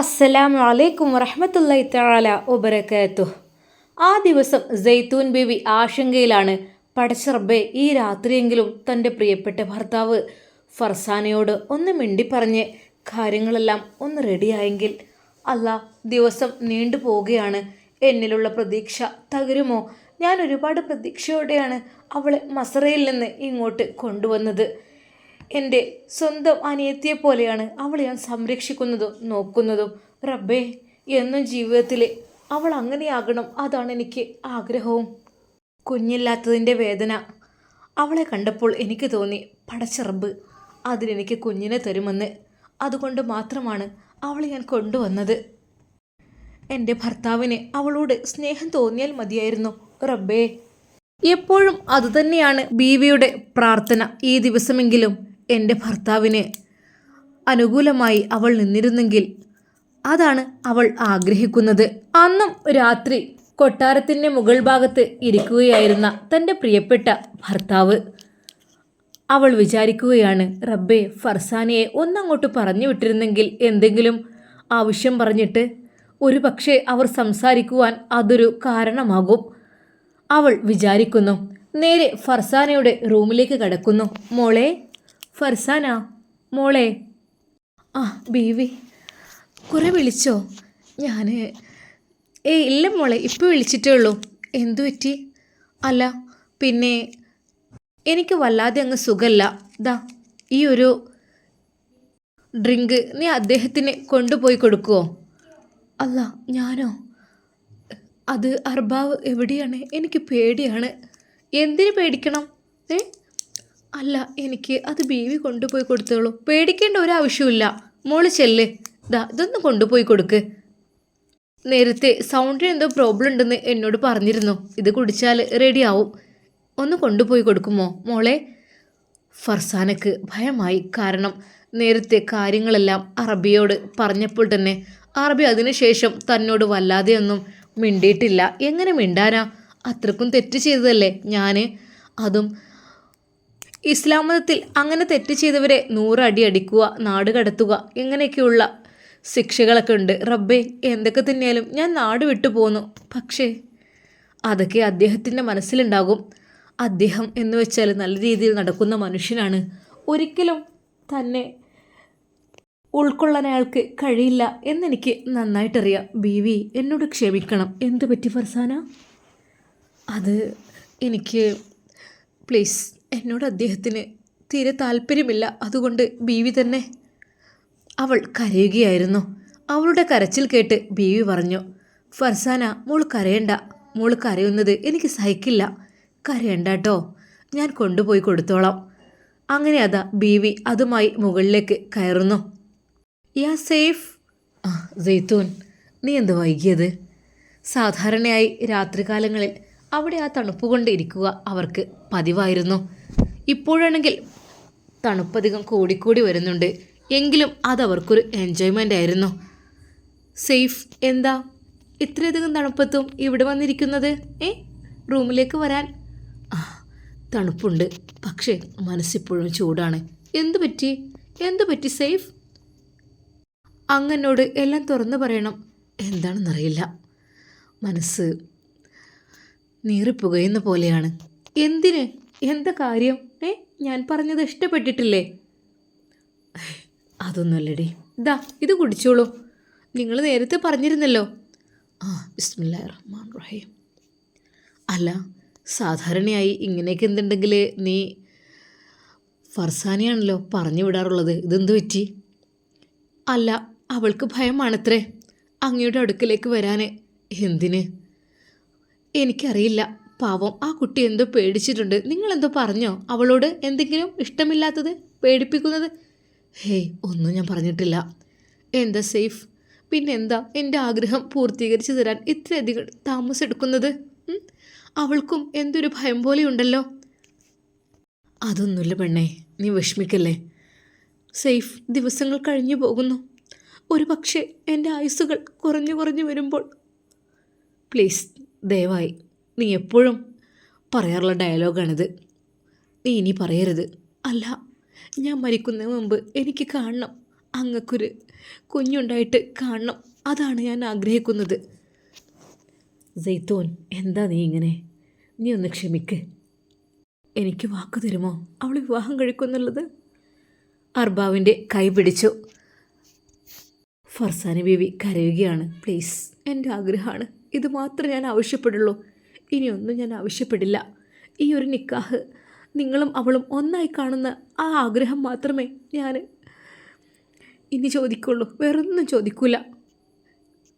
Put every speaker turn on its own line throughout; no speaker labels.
അസ്സലാമു അലൈക്കും വറഹമത്തല്ലായി തആല വബറകാതുഹു. ആ ദിവസം ജെയ്ത്തൂൻ ബീവി ആശങ്കയിലാണ്. പടച്ചറബെ ഈ രാത്രിയെങ്കിലും തന്റെ പ്രിയപ്പെട്ട ഭർത്താവ് ഫർസാനയോട് ഒന്ന് മിണ്ടി പറഞ്ഞ് കാര്യങ്ങളെല്ലാം ഒന്ന് റെഡിയായെങ്കിൽ അല്ല ദിവസം നീണ്ടു പോവുകയാണ്. എന്നിലുള്ള പ്രതീക്ഷ തകരുമോ? ഞാൻ ഒരുപാട് പ്രതീക്ഷയോടെയാണ് അവളെ മസറയിൽ നിന്ന് ഇങ്ങോട്ട് കൊണ്ടുവന്നത്. എന്റെ സ്വന്തം അനിയത്തിയെ പോലെയാണ് അവളെ ഞാൻ സംരക്ഷിക്കുന്നതും നോക്കുന്നതും. റബ്ബേ എന്നും ജീവിതത്തിൽ അവൾ അങ്ങനെയാകണം അതാണ് എനിക്ക് ആഗ്രഹവും. കുഞ്ഞില്ലാത്തതിന്റെ വേദന. അവളെ കണ്ടപ്പോൾ എനിക്ക് തോന്നി പടച്ച റബ്ബ് അതിലെനിക്ക് കുഞ്ഞിനെ തരുമെന്ന്. അതുകൊണ്ട് മാത്രമാണ് അവളെ ഞാൻ കൊണ്ടുവന്നത്. എന്റെ ഭർത്താവിന് അവളോട് സ്നേഹം തോന്നിയാൽ മതിയായിരുന്നു. റബ്ബേ എപ്പോഴും അതുതന്നെയാണ് ബീവിയുടെ പ്രാർത്ഥന ഈ ദിവസമെങ്കിലും. എന്റെ ഭർത്താവിന് അനുകൂലമായി അവൾ നിന്നിരുന്നെങ്കിൽ അതാണ് അവൾ ആഗ്രഹിക്കുന്നത്. അന്നും രാത്രി കൊട്ടാരത്തിന്റെ മുകൾ ഭാഗത്ത് ഇരിക്കുകയായിരുന്ന തന്റെ പ്രിയപ്പെട്ട ഭർത്താവ്. അവൾ വിചാരിക്കുകയാണ് റബ്ബെ ഫർസാനയെ ഒന്നങ്ങോട്ട് പറഞ്ഞു വിട്ടിരുന്നെങ്കിൽ എന്തെങ്കിലും ആവശ്യം പറഞ്ഞിട്ട് ഒരു പക്ഷേ അവർ സംസാരിക്കുവാൻ അതൊരു കാരണമാകും. അവൾ വിചാരിക്കുന്നു നേരെ ഫർസാനയുടെ റൂമിലേക്ക് കടക്കുന്നു. മോളെ ഫർസാന മോളെ. ആ ബീവി കുറെ വിളിച്ചോ? ഞാൻ ഏ ഇല്ല മോളെ ഇപ്പോൾ വിളിച്ചിട്ടേ ഉള്ളൂ. എന്തു പറ്റി? അല്ല പിന്നെ എനിക്ക് വല്ലാതെ അങ്ങ് സുഖമല്ല ദാ ഈ ഒരു ഡ്രിങ്ക് നീ അദ്ദേഹത്തിന് കൊണ്ടുപോയി കൊടുക്കുമോ അല്ല ഞാനോ? അത് അർബാവ് എവിടെയാണ്? എനിക്ക് പേടിയാണ്. എന്തിനു പേടിക്കണം? ഏ? അല്ല എനിക്ക് അത് ബീവി കൊണ്ടുപോയി കൊടുത്തോളൂ. പേടിക്കേണ്ട ഒരു ആവശ്യമില്ല മോൾ ചെല്ല്. ദാ ഇതൊന്ന് കൊണ്ടുപോയി കൊടുക്ക്. നേരത്തെ സൗണ്ടിന് എന്തോ പ്രോബ്ലം ഉണ്ടെന്ന് എന്നോട് പറഞ്ഞിരുന്നു. ഇത് കുടിച്ചാൽ റെഡിയാവും ഒന്ന് കൊണ്ടുപോയി കൊടുക്കുമോ മോളെ? ഫർസാനക്ക് ഭയമായി കാരണം നേരത്തെ കാര്യങ്ങളെല്ലാം അറബിയോട് പറഞ്ഞപ്പോൾ തന്നെ അറബി അതിനുശേഷം തന്നോട് വല്ലാതെയൊന്നും മിണ്ടിയിട്ടില്ല. എങ്ങനെ മിണ്ടാനാ? അത്രക്കും തെറ്റ് ചെയ്തതല്ലേ ഞാൻ അതും ഇസ്ലാം മതത്തിൽ അങ്ങനെ തെറ്റ് ചെയ്തവരെ നൂറടി അടിക്കുക നാട് കടത്തുക ഇങ്ങനെയൊക്കെയുള്ള ശിക്ഷകളൊക്കെ ഉണ്ട്. റബ്ബേ എന്തൊക്കെ തന്നെയാലും ഞാൻ നാട് വിട്ടു പോന്നു. പക്ഷേ അതൊക്കെ അദ്ദേഹത്തിന്റെ മനസ്സിലുണ്ടാകും. അദ്ദേഹം എന്ന് വെച്ചാൽ നല്ല രീതിയിൽ നടക്കുന്ന മനുഷ്യനാണ്. ഒരിക്കലും തന്നെ ഉൾക്കൊള്ളാൻ അയാൾക്ക് കഴിയില്ല എന്നെനിക്ക് നന്നായിട്ടറിയാം. ബി വി എന്നോട് ക്ഷമിക്കണം. എന്ത് പറ്റി ഫർസാന? അത് എനിക്ക് പ്ലീസ് എന്നോട് അദ്ദേഹത്തിന് തീരെ താല്പര്യമില്ല. അതുകൊണ്ട് ബീവി തന്നെ അവൾ കരയുകയായിരുന്നു. അവളുടെ കരച്ചിൽ കേട്ട് ബീവി പറഞ്ഞു ഫർസാന മോൾ കരയണ്ട. മോൾ കരയുന്നത് എനിക്ക് സഹിക്കില്ല. കരയണ്ട കേട്ടോ ഞാൻ കൊണ്ടുപോയി കൊടുത്തോളാം. അങ്ങനെ അതാ ബീവി അതുമായി മുകളിലേക്ക് കയറുന്നു. യാ സേഫ്. ആ ജെയ്ത്തൂൻ നീ എന്ത് വൈകിയത്? സാധാരണയായി രാത്രികാലങ്ങളിൽ അവിടെ ആ തണുപ്പ് കൊണ്ട് ഇരിക്കുക അവർക്ക് പതിവായിരുന്നു. ഇപ്പോഴാണെങ്കിൽ തണുപ്പധികം കൂടിക്കൂടി വരുന്നുണ്ട്. എങ്കിലും അതവർക്കൊരു എൻജോയ്മെന്റ് ആയിരുന്നു. സേഫ് എന്താ? ഇത്രയധികം തണുപ്പത്തും ഇവിടെ വന്നിരിക്കുന്നത് ഏ? റൂമിലേക്ക് വരാൻ? തണുപ്പുണ്ട്. പക്ഷേ മനസ്സിപ്പോഴും ചൂടാണ്. എന്തു പറ്റി? എന്തു പറ്റി സേഫ്? അങ്ങനോട് എല്ലാം തുറന്നു പറയണം. എന്താണെന്നറിയില്ല. മനസ്സ് നീറിപ്പുകയുന്ന പോലെയാണ്. എന്തിന്? എന്താ കാര്യം? ഏ ഞാൻ പറഞ്ഞത് ഇഷ്ടപ്പെട്ടിട്ടില്ലേ? അതൊന്നുമല്ലടി. ഇതാ ഇത് കുടിച്ചോളൂ. നിങ്ങൾ നേരത്തെ പറഞ്ഞിരുന്നല്ലോ. ആ ബിസ്മില്ലാ റഹ്മാൻ റഹീം അല്ല സാധാരണയായി ഇങ്ങനെയൊക്കെ എന്തുണ്ടെങ്കിൽ നീ ഫർസാനിയാണല്ലോ പറഞ്ഞു വിടാറുള്ളത്. ഇതെന്ത് പറ്റി? അല്ല അവൾക്ക് ഭയമാണത്രേ. അങ്ങയുടെ അടുക്കലേക്ക് വരാൻ എന്തിന്? എനിക്കറിയില്ല. പാവം ആ കുട്ടി എന്തോ പേടിച്ചിട്ടുണ്ട്? നിങ്ങൾ നിങ്ങളെന്തോ പറഞ്ഞോ? അവളോട് എന്തെങ്കിലും ഇഷ്ടമില്ലാത്തത് പേടിപ്പിക്കുന്നത്? ഹേയ് ഒന്നും ഞാൻ പറഞ്ഞിട്ടില്ല. എന്താ സേഫ്? പിന്നെന്താ? എന്റെ ആഗ്രഹം പൂർത്തീകരിച്ചു തരാൻ ഇത്രയധികം താമസമെടുക്കുന്നത്? ഉം? അവൾക്കും എന്തൊരു ഭയം പോലെയുണ്ടല്ലോ? അതൊന്നുമില്ല പെണ്ണേ നീ വിഷമിക്കല്ലേ. സേഫ് ദിവസങ്ങൾ കഴിഞ്ഞു പോകുന്നു. ഒരു പക്ഷേ എന്റെ ആയുസ്സുകൾ കുറഞ്ഞു കുറഞ്ഞു വരുമ്പോൾ പ്ലീസ് ദയവായി നീ എപ്പോഴും പറയാറുള്ള ഡയലോഗാണിത്. നീ ഇനി പറയരുത്. അല്ല ഞാൻ മരിക്കുന്നതിന് മുമ്പ് എനിക്ക് കാണണം. അങ്ങക്കൊരു കുഞ്ഞുണ്ടായിട്ട് കാണണം. അതാണ് ഞാൻ ആഗ്രഹിക്കുന്നത്.
സെയ്ത്തോൻ എന്താ നീ ഇങ്ങനെ? നീ ഒന്ന് ക്ഷമിക്ക്.
എനിക്ക് വാക്ക് തരുമോ? അവൾ വിവാഹം കഴിക്കുമെന്നുള്ളത്? അർബാവിന്റെ കൈ പിടിച്ചു. ഫർസാന ബീവി കരയുകയാണ്. പ്ലീസ് എന്റെ ആഗ്രഹമാണ്. ഇത് മാത്രമേ ഞാൻ ആവശ്യപ്പെടുള്ളൂ. ഇനിയൊന്നും ഞാൻ ആവശ്യപ്പെടില്ല. ഈ ഒരു നിക്കാഹ് നിങ്ങളും അവളും ഒന്നായി കാണുന്ന ആ ആഗ്രഹം മാത്രമേ ഞാൻ ഇനി ചോദിക്കുള്ളൂ. വേറൊന്നും ചോദിക്കൂല.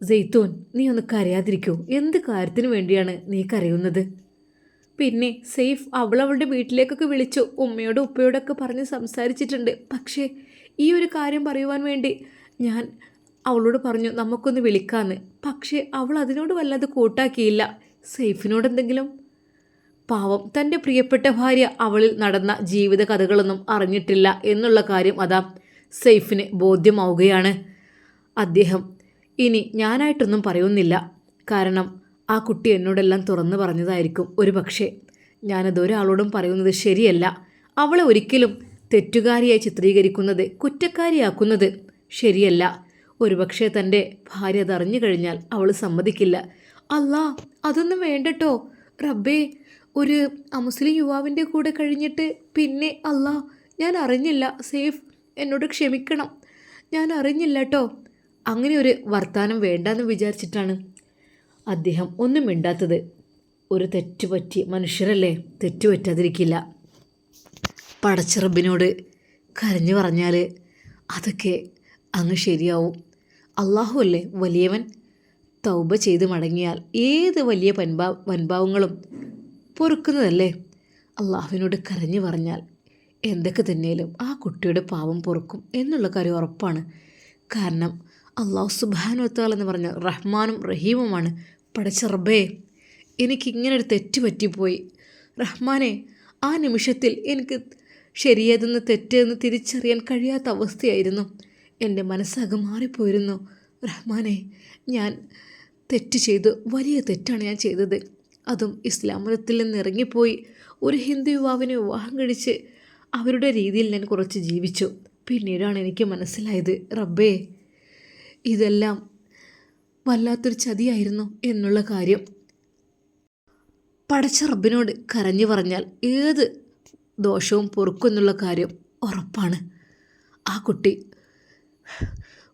സെയ്ത്തോൻ നീ ഒന്ന് കരയാതിരിക്കൂ. എന്ത് കാര്യത്തിന് വേണ്ടിയാണ് നീ കരയുന്നത്?
പിന്നെ സെയ്ഫ് അവളവളുടെ വീട്ടിലേക്കൊക്കെ വിളിച്ചു. ഉമ്മയോടും ഉപ്പയോടൊക്കെ പറഞ്ഞ് സംസാരിച്ചിട്ടുണ്ട്. പക്ഷേ ഈ ഒരു കാര്യം പറയുവാൻ വേണ്ടി ഞാൻ അവളോട് പറഞ്ഞു നമുക്കൊന്ന് വിളിക്കാമെന്ന് പക്ഷേ അവൾ അതിനോട് വല്ലാതെ കൂട്ടാക്കിയില്ല. സെയ്ഫിനോട് എന്തെങ്കിലും പാവം തന്റെ പ്രിയപ്പെട്ട ഭാര്യ അവളിൽ നടന്ന ജീവിത കഥകളൊന്നും അറിഞ്ഞിട്ടില്ല എന്നുള്ള കാര്യം അതാ സെയ്ഫിന് ബോധ്യമാവുകയാണ്. അദ്ദേഹം ഇനി ഞാനായിട്ടൊന്നും പറയുന്നില്ല. കാരണം ആ കുട്ടി എന്നോടെല്ലാം തുറന്നു പറഞ്ഞതായിരിക്കും ഒരു പക്ഷേ ഞാനത് ഒരാളോടും പറയുന്നത് ശരിയല്ല. അവളെ ഒരിക്കലും തെറ്റുകാരിയായി ചിത്രീകരിക്കുന്നത് കുറ്റക്കാരിയാക്കുന്നത് ശരിയല്ല. ഒരുപക്ഷെ തന്റെ ഭാര്യ അതറിഞ്ഞു കഴിഞ്ഞാൽ അവൾ സമ്മതിക്കില്ല. അല്ലാ അതൊന്നും വേണ്ടട്ടോ. റബ്ബേ ഒരു അമുസ്ലിം യുവാവിന്റെ കൂടെ കഴിഞ്ഞിട്ട് പിന്നെ അല്ല ഞാൻ അറിഞ്ഞില്ല സേഫ് എന്നോട് ക്ഷമിക്കണം. ഞാൻ അറിഞ്ഞില്ല കേട്ടോ അങ്ങനെ ഒരു വർത്തമാനം വേണ്ടെന്ന് വിചാരിച്ചിട്ടാണ് അദ്ദേഹം ഒന്നും മിണ്ടാത്തത്. ഒരു തെറ്റുപറ്റി മനുഷ്യരല്ലേ? തെറ്റുപറ്റാതിരിക്കില്ല പടച്ചിറബിനോട് കരഞ്ഞു പറഞ്ഞാൽ അതൊക്കെ അങ്ങ് ശരിയാവും. അള്ളാഹു അല്ലേ വലിയവൻ? തൗബ ചെയ്ത് മടങ്ങിയാൽ ഏത് വലിയ പൻഭാ വൻഭാവങ്ങളും പൊറുക്കുന്നതല്ലേ? അള്ളാഹുവിനോട് കരഞ്ഞു പറഞ്ഞാൽ എന്തൊക്കെ തന്നെയാലും ആ കുട്ടിയുടെ പാവം പൊറുക്കും എന്നുള്ള കാര്യം ഉറപ്പാണ്. കാരണം അള്ളാഹു സുബാനുവത്താൽ എന്ന് പറഞ്ഞ റഹ്മാനും റഹീമുമാണ് പടച്ച റബ്ബേ. എനിക്കിങ്ങനെ ഒരു തെറ്റ് പറ്റിപ്പോയി. റഹ്മാനെ ആ നിമിഷത്തിൽ എനിക്ക് ശരിയേതെന്ന് തെറ്റെന്ന് തിരിച്ചറിയാൻ കഴിയാത്ത അവസ്ഥയായിരുന്നു. എന്റെ മനസ്സാകെ മാറിപ്പോയിരുന്നു. റഹ്മാനെ ഞാൻ തെറ്റ് ചെയ്തു വലിയ തെറ്റാണ് ഞാൻ ചെയ്തത്. അതും ഇസ്ലാം മതത്തിൽ നിന്ന് ഇറങ്ങിപ്പോയി. ഒരു ഹിന്ദു യുവാവിനെ വിവാഹം കഴിച്ച് അവരുടെ രീതിയിൽ ഞാൻ കുറച്ച് ജീവിച്ചു. പിന്നീടാണ് എനിക്ക് മനസ്സിലായത് റബ്ബേ ഇതെല്ലാം വല്ലാത്തൊരു ചതിയായിരുന്നു എന്നുള്ള കാര്യം. പടച്ച റബ്ബിനോട് കരഞ്ഞു പറഞ്ഞാൽ ഏത് ദോഷവും പൊറുക്കുമെന്നുള്ള കാര്യം ഉറപ്പാണ്. ആ കുട്ടി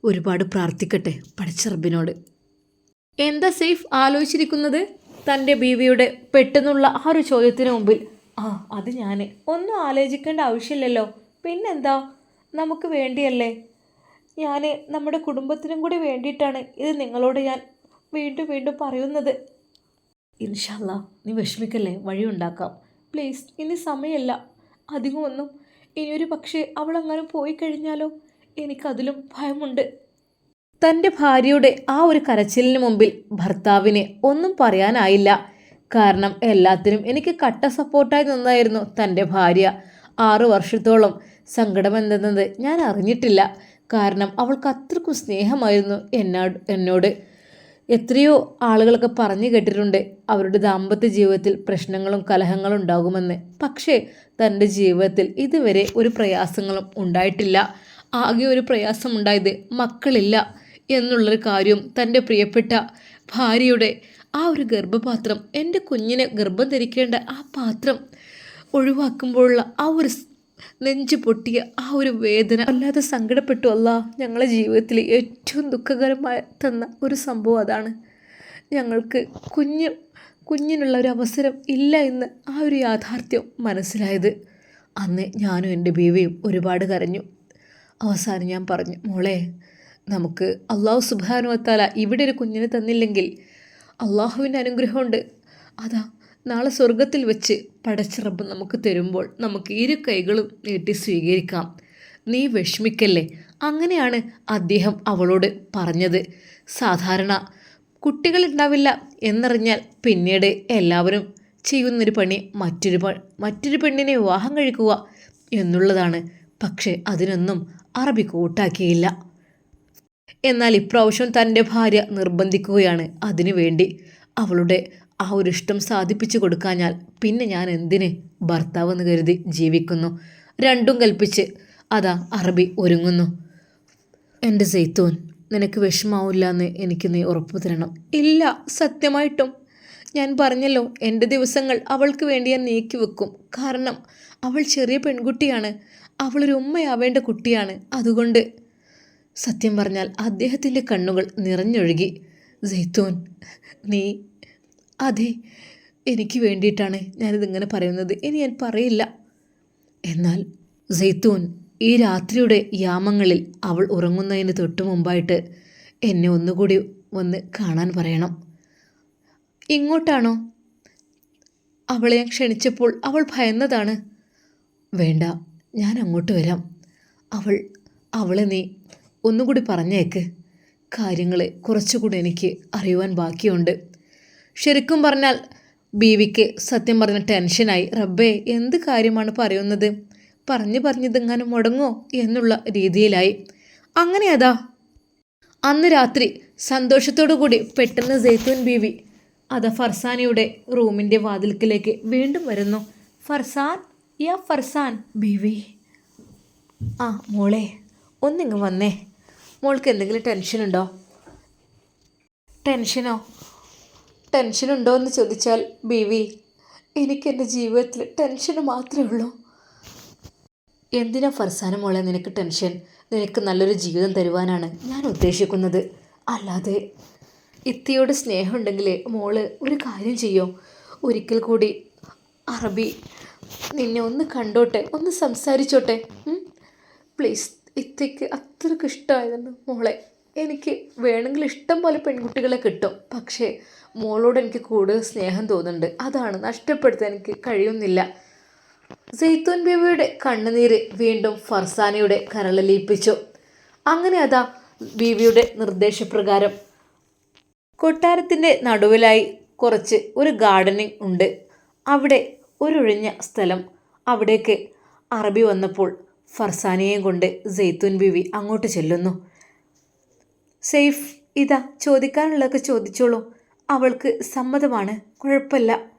ഒരുപാട് പ്രാർത്ഥിക്കട്ടെ പടച്ച റബ്ബിനോട്. എന്താ സേഫ് ആലോചിച്ചിരിക്കുന്നത്? തന്റെ ബീവിയുടെ പെട്ടെന്നുള്ള ആ ഒരു ചോദ്യത്തിന് മുമ്പിൽ. ആ അത് ഞാൻ ഒന്നും ആലോചിക്കേണ്ട ആവശ്യമില്ലല്ലോ. പിന്നെന്താ? നമുക്ക് വേണ്ടിയല്ലേ? ഞാൻ നമ്മുടെ കുടുംബത്തിനും കൂടി വേണ്ടിയിട്ടാണ് ഇത് നിങ്ങളോട് ഞാൻ വീണ്ടും വീണ്ടും പറയുന്നത്. ഇൻഷല്ല നീ വിഷമിക്കല്ലേ? വഴിയുണ്ടാക്കാം പ്ലീസ് ഇനി സമയമല്ല. അധികമൊന്നും. ഇനിയൊരു പക്ഷേ അവളങ്ങനെ പോയി കഴിഞ്ഞാലോ? എനിക്കതിലും ഭയമുണ്ട്. തന്റെ ഭാര്യയുടെ ആ ഒരു കരച്ചിലിന് മുമ്പിൽ ഭർത്താവിന് ഒന്നും പറയാനായില്ല. കാരണം എല്ലാത്തിനും എനിക്ക് കട്ട സപ്പോർട്ടായി നിന്നായിരുന്നു തന്റെ ഭാര്യ. ആറു വർഷത്തോളം സങ്കടമെന്തെന്നത് ഞാൻ അറിഞ്ഞിട്ടില്ല. കാരണം അവൾക്ക് അത്രക്കും സ്നേഹമായിരുന്നു എന്നോട് എന്നോട്. എത്രയോ ആളുകളൊക്കെ പറഞ്ഞു കേട്ടിട്ടുണ്ട് അവരുടെ ദാമ്പത്യ ജീവിതത്തിൽ പ്രശ്നങ്ങളും കലഹങ്ങളും ഉണ്ടാകുമെന്ന്. പക്ഷേ തന്റെ ജീവിതത്തിൽ ഇതുവരെ ഒരു പ്രയാസങ്ങളും ഉണ്ടായിട്ടില്ല. ആകെ ഒരു പ്രയാസം ഉണ്ടായത് മക്കളില്ല. എന്നുള്ളൊരു കാര്യം തന്റെ പ്രിയപ്പെട്ട ഭാര്യയുടെ ആ ഒരു ഗർഭപാത്രം എന്റെ കുഞ്ഞിനെ ഗർഭം ധരിക്കേണ്ട ആ പാത്രം ഒഴിവാക്കുമ്പോഴുള്ള ആ ഒരു നെഞ്ചു പൊട്ടിയ ആ ഒരു വേദന അല്ലാതെ സങ്കടപ്പെട്ടു. അല്ല ഞങ്ങളുടെ ജീവിതത്തിൽ ഏറ്റവും ദുഃഖകരമായി തന്ന ഒരു സംഭവം അതാണ്. ഞങ്ങൾക്ക് കുഞ്ഞ് കുഞ്ഞിനുള്ള ഒരു അവസരം ഇല്ല എന്ന് ആ ഒരു യാഥാർത്ഥ്യം മനസ്സിലായത്. അന്ന് ഞാനും എന്റെ ബീവിയും ഒരുപാട് കരഞ്ഞു. അവസാനം ഞാൻ പറഞ്ഞു മോളെ നമുക്ക് അള്ളാഹു സുബാനുവത്താല ഇവിടെ ഒരു കുഞ്ഞിനെ തന്നില്ലെങ്കിൽ അള്ളാഹുവിന്റെ അനുഗ്രഹമുണ്ട്. അതാ നാളെ സ്വർഗത്തിൽ വെച്ച് പടച്ചിറപ്പ് നമുക്ക് തരുമ്പോൾ നമുക്ക് ഇരു കൈകളും നീട്ടി സ്വീകരിക്കാം. നീ വിഷമിക്കല്ലേ? അങ്ങനെയാണ് അദ്ദേഹം അവളോട് പറഞ്ഞത്. സാധാരണ കുട്ടികളുണ്ടാവില്ല എന്നറിഞ്ഞാൽ പിന്നീട് എല്ലാവരും ചെയ്യുന്നൊരു പണി മറ്റൊരു മറ്റൊരു പെണ്ണിനെ വിവാഹം കഴിക്കുക എന്നുള്ളതാണ്. പക്ഷേ അതിനൊന്നും അറബി കൂട്ടാക്കിയില്ല. എന്നാൽ ഇപ്രാവശ്യം തന്റെ ഭാര്യ നിർബന്ധിക്കുകയാണ്. അതിനു വേണ്ടി അവളുടെ ആ ഒരു ഇഷ്ടം സാധിപ്പിച്ചു കൊടുക്കാഞ്ഞാൽ പിന്നെ ഞാൻ എന്തിന് ഭർത്താവ് എന്ന് കരുതി ജീവിക്കുന്നു. രണ്ടും കൽപ്പിച്ച് അതാ അറബി ഒരുങ്ങുന്നു.
എന്റെ സെയ്ത്തോൻ നിനക്ക് വിഷമാവില്ല എന്ന് എനിക്ക് നീ ഉറപ്പ് തരണം.
ഇല്ല സത്യമായിട്ടും. ഞാൻ പറഞ്ഞല്ലോ എന്റെ ദിവസങ്ങൾ അവൾക്ക് വേണ്ടി ഞാൻ നീക്കി വെക്കും. കാരണം അവൾ ചെറിയ പെൺകുട്ടിയാണ്. അവളൊരു ഉമ്മയാവേണ്ട കുട്ടിയാണ്. അതുകൊണ്ട് സത്യം പറഞ്ഞാൽ അദ്ദേഹത്തിന്റെ കണ്ണുകൾ നിറഞ്ഞൊഴുകി ജെയ്ത്തൂൻ നീ അതെ എനിക്ക് വേണ്ടിയിട്ടാണ് ഞാനിതിങ്ങനെ പറയുന്നത്. ഇനി ഞാൻ പറയില്ല. എന്നാൽ
സെയ്ത്തൂൻ ഈ രാത്രിയുടെ യാമങ്ങളിൽ അവൾ ഉറങ്ങുന്നതിന് തൊട്ട് മുമ്പായിട്ട് എന്നെ ഒന്നുകൂടി വന്ന് കാണാൻ പറയണം.
ഇങ്ങോട്ടാണോ? അവളെ ഞാൻ ക്ഷണിച്ചപ്പോൾ അവൾ ഭയന്നതാണ്.
വേണ്ട ഞാൻ അങ്ങോട്ട് വരാം. അവൾ അവളെ നീ ഒന്നുകൂടി പറഞ്ഞേക്ക്. കാര്യങ്ങളെ കുറച്ചുകൂടി എനിക്ക് അറിയുവാൻ ബാക്കിയുണ്ട്.
ശരിക്കും പറഞ്ഞാൽ ബീവിക്ക് സത്യം പറഞ്ഞ ടെൻഷനായി റബ്ബേ എന്ത് കാര്യമാണ് പറയുന്നത്? പറഞ്ഞു പറഞ്ഞിതെങ്ങാനും മുടങ്ങോ? എന്നുള്ള രീതിയിലായി. അങ്ങനെ അതാ അന്ന് രാത്രി സന്തോഷത്തോടു കൂടി പെട്ടെന്ന് ജെയ്ത്തൂൻ ബീവി അതാ ഫർസാനിയുടെ റൂമിന്റെ വാതിൽക്കിലേക്ക് വീണ്ടും വരുന്നു. ഫർസാൻ യാ ഫർസാൻ ബീവി. ആ മോളെ ഒന്നിങ്ങ് വന്നേ. മോൾക്ക് എന്തെങ്കിലും ടെൻഷൻ ഉണ്ടോ? ടെൻഷനോ ടെൻഷൻ ഉണ്ടോ എന്ന് ചോദിച്ചാൽ ബീവി എനിക്ക് എന്റെ ജീവിതത്തിൽ ടെൻഷൻ മാത്രമേ ഉള്ളൂ. എന്തിനാ ഫർസാന മോളെ നിനക്ക് ടെൻഷൻ നിനക്ക് നല്ലൊരു ജീവിതം തരുവാനാണ് ഞാൻ ഉദ്ദേശിക്കുന്നത്. അല്ലാതെ ഇത്തിയോട് സ്നേഹമുണ്ടെങ്കിൽ മോൾ ഒരു കാര്യം ചെയ്യോ? ഒരിക്കൽ കൂടി അറബി നിന്നെ ഒന്ന് കണ്ടോട്ടെ ഒന്ന് സംസാരിച്ചോട്ടെ പ്ലീസ് ഇത്തയ്ക്ക് അത്രയ്ക്ക് ഇഷ്ടമായതുണ്ട് മോളെ. എനിക്ക് വേണമെങ്കിൽ ഇഷ്ടം പോലെ പെൺകുട്ടികളെ കിട്ടും. പക്ഷേ മോളോട് എനിക്ക് കൂടുതൽ സ്നേഹം തോന്നുന്നുണ്ട്. അതാണ് നഷ്ടപ്പെടുത്താൻ എനിക്ക് കഴിയുന്നില്ല. സെയ്ത്തൂൻ ബീവിയുടെ കണ്ണുനീര് വീണ്ടും ഫർസാനയുടെ കരളിലിയിപ്പിച്ചു അങ്ങനെ അതാ ബീവിയുടെ നിർദ്ദേശപ്രകാരം കൊട്ടാരത്തിന്റെ നടുവിലായി കുറച്ച് ഒരു ഗാർഡനിങ് ഉണ്ട്. അവിടെ ഒരൊഴിഞ്ഞ സ്ഥലം അവിടേക്ക് അറബി വന്നപ്പോൾ ഫർസാനയെയും കൊണ്ട് സെയ്ത്തൂൻ ബീവി അങ്ങോട്ട് ചെല്ലുന്നു. സെയ്ഫ് ഇതാ ചോദിക്കാനുള്ളതൊക്കെ ചോദിച്ചോളൂ. അവൾക്ക് സമ്മതമാണ്. കുഴപ്പമില്ല.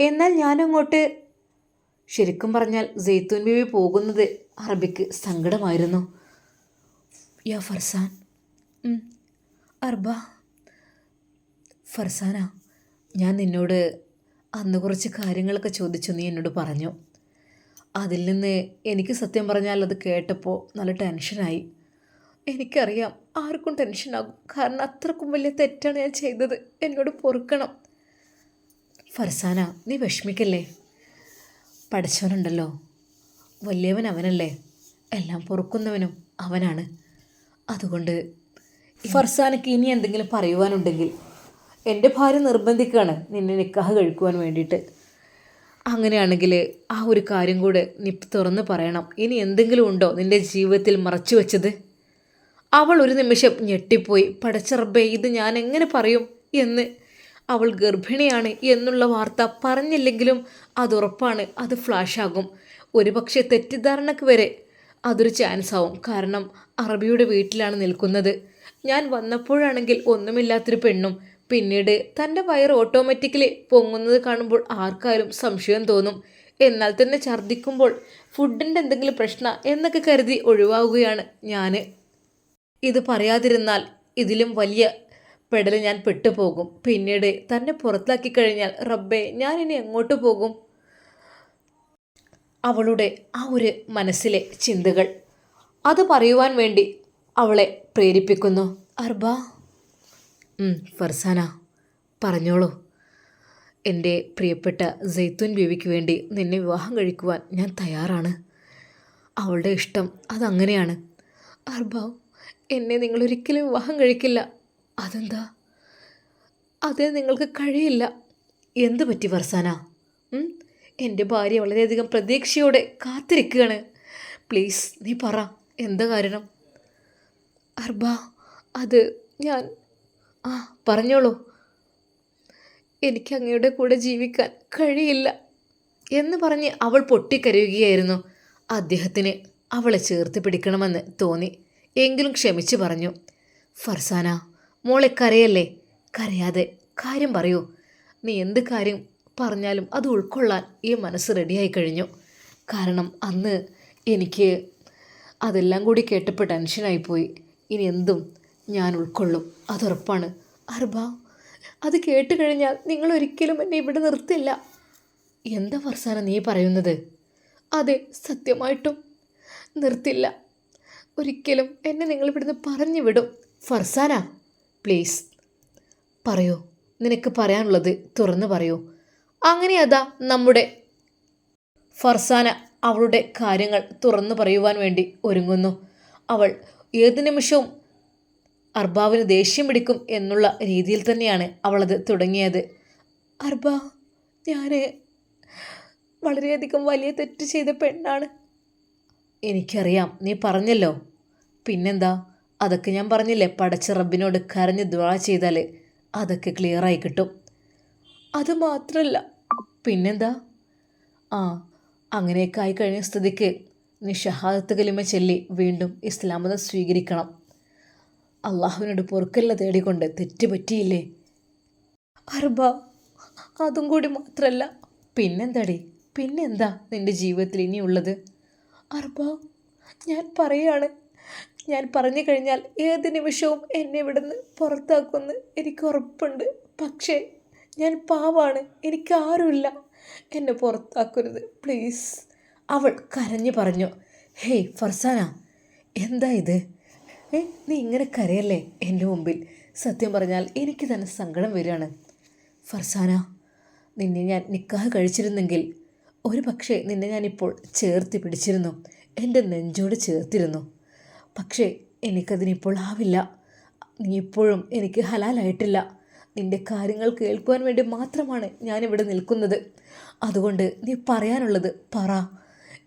എന്നാൽ ഞാനങ്ങോട്ട് ശരിക്കും പറഞ്ഞാൽ ജെയ്ത്തൂൻ ബീവി പോകുന്നത് അറബിക്ക് സങ്കടമായിരുന്നു. യാ ഫർസാൻ. അർബ. ഫർസാന ഞാൻ നിന്നോട് അന്ന് കുറച്ച് കാര്യങ്ങളൊക്കെ ചോദിച്ചു നീ എന്നോട് പറഞ്ഞു. അതിൽ നിന്ന് എനിക്ക് സത്യം പറഞ്ഞാൽ അത് കേട്ടപ്പോൾ നല്ല ടെൻഷനായി. എനിക്കറിയാം ആർക്കും ടെൻഷനാകും. കാരണം അത്രക്കും വലിയ തെറ്റാണ് ഞാൻ ചെയ്തത്. എന്നോട് പൊറുക്കണം. ഫർസാന നീ വിഷമിക്കല്ലേ? പഠിച്ചവനുണ്ടല്ലോ. വലിയവൻ അവനല്ലേ? എല്ലാം പൊറുക്കുന്നവനും അവനാണ്. അതുകൊണ്ട് ഫർസാനക്ക് ഇനി എന്തെങ്കിലും പറയുവാനുണ്ടെങ്കിൽ എന്റെ ഭാര്യ നിർബന്ധിക്കുകയാണ് നിന്നെ നിക്കാഹ് കഴിക്കുവാൻ വേണ്ടിയിട്ട്. അങ്ങനെയാണെങ്കിൽ ആ ഒരു കാര്യം കൂടെ നീ തുറന്ന് പറയണം. ഇനി എന്തെങ്കിലും ഉണ്ടോ നിന്റെ ജീവിതത്തിൽ മറച്ചു വെച്ചത്? അവൾ ഒരു നിമിഷം ഞെട്ടിപ്പോയി. പടച്ചറബേ ഇത് ഞാൻ എങ്ങനെ പറയും എന്ന്. അവൾ ഗർഭിണിയാണ് എന്നുള്ള വാർത്ത പറഞ്ഞില്ലെങ്കിലും അതുറപ്പാണ് അത് ഫ്ലാഷാകും ഒരുപക്ഷെ തെറ്റിദ്ധാരണക്ക് വരെ അതൊരു ചാൻസ് ആവും. കാരണം അറബിയുടെ വീട്ടിലാണ് നിൽക്കുന്നത്. ഞാൻ വന്നപ്പോഴാണെങ്കിൽ ഒന്നുമില്ലാത്തൊരു പെണ്ണും പിന്നീട് തന്റെ വയറ് ഓട്ടോമാറ്റിക്കലി പൊങ്ങുന്നത് കാണുമ്പോൾ ആർക്കായാലും സംശയം തോന്നും. എന്നാൽ തന്നെ ഛർദ്ദിക്കുമ്പോൾ ഫുഡിന്റെ എന്തെങ്കിലും പ്രശ്ന എന്നൊക്കെ കരുതി ഒഴിവാകുകയാണ് ഞാൻ ഇത് പറയാതിരുന്നാൽ ഇതിലും വലിയ പെടൽ ഞാൻ പെട്ടുപോകും. പിന്നീട് തന്നെ പുറത്താക്കി കഴിഞ്ഞാൽ റബ്ബെ ഞാൻ ഇനി എങ്ങോട്ട് പോകും? അവളുടെ ആ ഒരു മനസ്സിലെ ചിന്തകൾ. അത് പറയുവാൻ വേണ്ടി അവളെ പ്രേരിപ്പിക്കുന്നു. അർബ. ഫർസാന പറഞ്ഞോളൂ. എന്റെ പ്രിയപ്പെട്ട ജെയ്ത്തുൻ ബീവിക്ക് വേണ്ടി നിന്നെ വിവാഹം കഴിക്കുവാൻ ഞാൻ തയ്യാറാണ്. അവളുടെ ഇഷ്ടം അതങ്ങനെയാണ്. അർബാവ് എന്നെ നിങ്ങളൊരിക്കലും വിവാഹം കഴിക്കില്ല. അതെന്താ? അത് നിങ്ങൾക്ക് കഴിയില്ല. എന്ത് പറ്റി ഫർസാന? എന്റെ ഭാര്യ വളരെയധികം പ്രതീക്ഷയോടെ കാത്തിരിക്കുകയാണ്. പ്ലീസ് നീ പറ എന്താ കാരണം? അർബ അത് ഞാൻ ആ പറഞ്ഞോളൂ. എനിക്ക് അങ്ങയുടെ കൂടെ ജീവിക്കാൻ കഴിയില്ല എന്ന് പറഞ്ഞ് അവൾ പൊട്ടിക്കരയുകയായിരുന്നു. അദ്ദേഹത്തിന് അവളെ ചേർത്ത് പിടിക്കണമെന്ന് തോന്നി. എങ്കിലും ക്ഷമിച്ചു പറഞ്ഞു. ഫർസാന മോളെ കരയല്ലേ? കരയാതെ കാര്യം പറയൂ. നീ എന്ത് കാര്യം പറഞ്ഞാലും അത് ഉൾക്കൊള്ളാൻ ഈ മനസ്സ് റെഡിയായി കഴിഞ്ഞു. കാരണം അന്ന് എനിക്ക്
അതെല്ലാം കൂടി കേട്ടപ്പോൾ ടെൻഷനായിപ്പോയി ഇനി എന്തും ഞാൻ ഉൾക്കൊള്ളും. അതുറപ്പാണ്
അർബ അത് കേട്ട് കഴിഞ്ഞാൽ നിങ്ങൾ ഒരിക്കലും എന്നെ ഇവിടെ നിർത്തില്ല.
എന്താ ഫർസാന നീ പറയുന്നത്?
അതെ സത്യമായിട്ടും നിർത്തില്ല. ഒരിക്കലും എന്നെ നിങ്ങൾ ഇവിടുന്ന് പറഞ്ഞു വിടും.
ഫർസാന പ്ലീസ്. പറയൂ നിനക്ക് പറയാനുള്ളത് തുറന്നു പറയൂ. അങ്ങനെ അതാ നമ്മുടെ ഫർസാന അവളുടെ കാര്യങ്ങൾ തുറന്നു പറയുവാൻ വേണ്ടി ഒരുങ്ങുന്നു. അവൾ ഏത് നിമിഷവും അർബാവിന് ദേഷ്യം പിടിക്കും എന്നുള്ള രീതിയിൽ തന്നെയാണ് അവളത് തുടങ്ങിയത്.
അർബ ഞാൻ വളരെയധികം വലിയ തെറ്റ് ചെയ്ത പെണ്ണാണ്.
എനിക്കറിയാം നീ പറഞ്ഞല്ലോ. പിന്നെന്താ? അതൊക്കെ ഞാൻ പറഞ്ഞില്ലേ പടച്ച റബ്ബിനോട് കരഞ്ഞ് ദ്വാ ചെയ്താൽ അതൊക്കെ ക്ലിയറായി കിട്ടും.
അത് മാത്രമല്ല
പിന്നെന്താ? ആ അങ്ങനെയൊക്കെ ആയിക്കഴിഞ്ഞ കഴിഞ്ഞ സ്ഥിതിക്ക് നീ ഷഹാദത്ത് കലിമ ചൊല്ലി വീണ്ടും ഇസ്ലാമത സ്വീകരിക്കണം. അള്ളാഹുവിനോട് പൊറുക്കല്ല തേടിക്കൊണ്ട് തെറ്റ് പറ്റിയില്ലേ
അർബ അതും കൂടി മാത്രമല്ല
പിന്നെന്താടി? പിന്നെന്താ നിന്റെ ജീവിതത്തിൽ ഇനിയുള്ളത്?
അർബ ഞാൻ പറയാണ്. ഞാൻ പറഞ്ഞു കഴിഞ്ഞാൽ ഏത് നിമിഷവും എന്നെ ഇവിടുന്ന് പുറത്താക്കുമെന്ന് എനിക്ക് ഉറപ്പുണ്ട്. പക്ഷേ ഞാൻ പാവാണ്. എനിക്ക് ആരുമില്ല. എന്നെ പുറത്താക്കരുത്. പ്ലീസ്.
അവൾ കരഞ്ഞു പറഞ്ഞു. ഹേയ് ഫർസാന എന്താ ഇത്? ഏ നീ ഇങ്ങനെ കരയല്ലേ എന്റെ മുമ്പിൽ? സത്യം പറഞ്ഞാൽ എനിക്ക് തന്നെ സങ്കടം വരികയാണ്. ഫർസാന നിന്നെ ഞാൻ നിക്കാഹ് കഴിച്ചിരുന്നെങ്കിൽ ഒരു പക്ഷേ നിന്നെ ഞാനിപ്പോൾ ചേർത്തി പിടിച്ചിരുന്നു. എന്റെ നെഞ്ചോട് ചേർത്തിരുന്നു. പക്ഷേ എനിക്കതിനിപ്പോൾ ആവില്ല. നീ ഇപ്പോഴും എനിക്ക് ഹലാലായിട്ടില്ല. നിന്റെ കാര്യങ്ങൾ കേൾക്കുവാൻ വേണ്ടി മാത്രമാണ് ഞാനിവിടെ നിൽക്കുന്നത്. അതുകൊണ്ട് നീ പറയാനുള്ളത് പറ.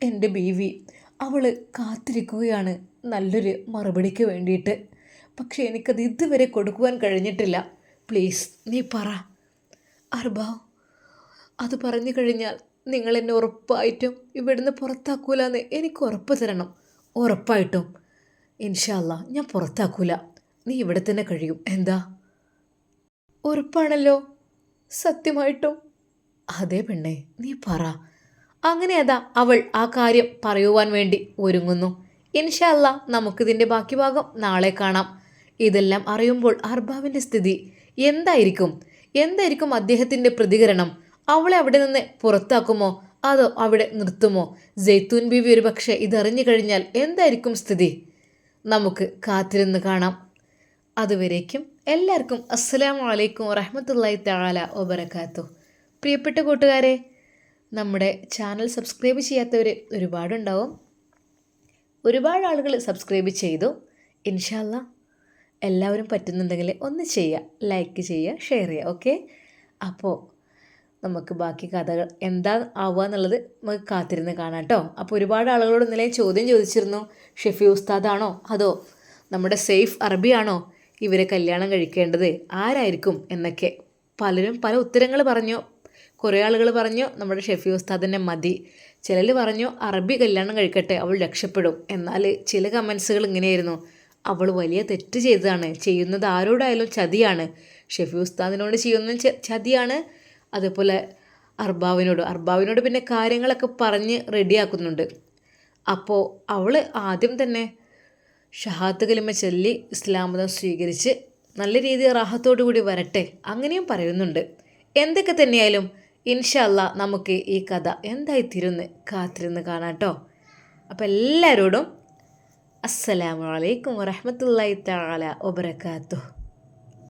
എന്റെ ബീവി അവൾ കാത്തിരിക്കുകയാണ്. നല്ലൊരു മറുപടിക്ക് വേണ്ടിയിട്ട്. പക്ഷേ എനിക്കത് ഇതുവരെ കൊടുക്കുവാൻ കഴിഞ്ഞിട്ടില്ല. പ്ലീസ് നീ പറ.
അർബാവ് അത് പറഞ്ഞു കഴിഞ്ഞാൽ നിങ്ങൾ എന്നെ ഉറപ്പായിട്ടും ഇവിടുന്ന് പുറത്താക്കൂലെന്ന് എനിക്ക് ഉറപ്പ് തരണം.
ഉറപ്പായിട്ടും. ഇൻഷാല്ല ഞാൻ പുറത്താക്കൂല. നീ ഇവിടെ തന്നെ കഴിയും. എന്താ?
ഉറപ്പാണല്ലോ. സത്യമായിട്ടും.
അതേ പെണ്ണെ നീ പറ. അങ്ങനെ അതാ അവൾ ആ കാര്യം പറയുവാൻ വേണ്ടി ഒരുങ്ങുന്നു. ഇൻഷല്ല നമുക്കിതിന്റെ ബാക്കി ഭാഗം നാളെ കാണാം. ഇതെല്ലാം അറിയുമ്പോൾ അർബാവിന്റെ സ്ഥിതി എന്തായിരിക്കും? എന്തായിരിക്കും അദ്ദേഹത്തിന്റെ പ്രതികരണം? അവളെ അവിടെ നിന്ന് പുറത്താക്കുമോ? അതോ അവിടെ നിർത്തുമോ? ജെയ്ത്തൂൻ ബീവി ഒരു പക്ഷേ ഇതറിഞ്ഞു കഴിഞ്ഞാൽ എന്തായിരിക്കും സ്ഥിതി? നമുക്ക് കാത്തിരുന്ന് കാണാം. അതുവരേക്കും എല്ലാവർക്കും അസ്സലാമു വലൈക്കും വറഹമത്തല്ലായി തആല ഒബറക്കാത്തു പ്രിയപ്പെട്ട കൂട്ടുകാരെ നമ്മുടെ ചാനൽ സബ്സ്ക്രൈബ് ചെയ്യാത്തവർ ഒരുപാടുണ്ടാവും. ഒരുപാട് ആളുകൾ സബ്സ്ക്രൈബ് ചെയ്തു. ഇൻഷാല്ല എല്ലാവരും പറ്റുന്നുണ്ടെങ്കിൽ ഒന്ന് ചെയ്യുക. ലൈക്ക് ചെയ്യുക ഷെയർ ചെയ്യുക ഓക്കെ അപ്പോൾ നമുക്ക് ബാക്കി കഥകൾ എന്താ ആവുക എന്നുള്ളത് നമുക്ക് കാത്തിരുന്ന് കാണാം കേട്ടോ. അപ്പോൾ ഒരുപാട് ആളുകളോട് ഇന്നലെ ചോദ്യം ചോദിച്ചിരുന്നു. ഷെഫി ഉസ്താദാണോ? അതോ നമ്മുടെ സേഫ് അറബിയാണോ? ഇവരെ കല്യാണം കഴിക്കേണ്ടത് ആരായിരിക്കും എന്നൊക്കെ പലരും പല ഉത്തരങ്ങൾ പറഞ്ഞു. കുറേ ആളുകൾ പറഞ്ഞു നമ്മുടെ ഷെഫി ഉസ്താദിനെ മതി. ചിലർ പറഞ്ഞു അറബി കല്യാണം കഴിക്കട്ടെ അവൾ രക്ഷപ്പെടും. എന്നാൽ ചില കമൻസുകൾ ഇങ്ങനെയായിരുന്നു. അവൾ വലിയ തെറ്റ് ചെയ്തതാണ് ചെയ്യുന്നത് ആരോടായാലും ചതിയാണ്. ഷെഫി ഉസ്താദിനോട് ചെയ്യുന്ന ചതിയാണ്. അതേപോലെ അർബാവിനോട് അർബാവിനോട് പിന്നെ കാര്യങ്ങളൊക്കെ പറഞ്ഞ് റെഡിയാക്കുന്നുണ്ട്. അപ്പോൾ അവൾ ആദ്യം തന്നെ ഷഹാത്ത് കലിമ ചൊല്ലി ഇസ്ലാം മതം സ്വീകരിച്ച് നല്ല രീതിയിൽ റാഹത്തോടു കൂടി വരട്ടെ അങ്ങനെയും പറയുന്നുണ്ട്. എന്തൊക്കെ തന്നെയായാലും ഇൻഷല്ല നമുക്ക് ഈ കഥ എന്തായിത്തീരുന്ന് കാത്തിരുന്ന് കാണാം കേട്ടോ അപ്പോൾ എല്ലാവരോടും അസ്സലാമു അലൈക്കും വറഹമത്തല്ലായി തആല വബറകാതുഹു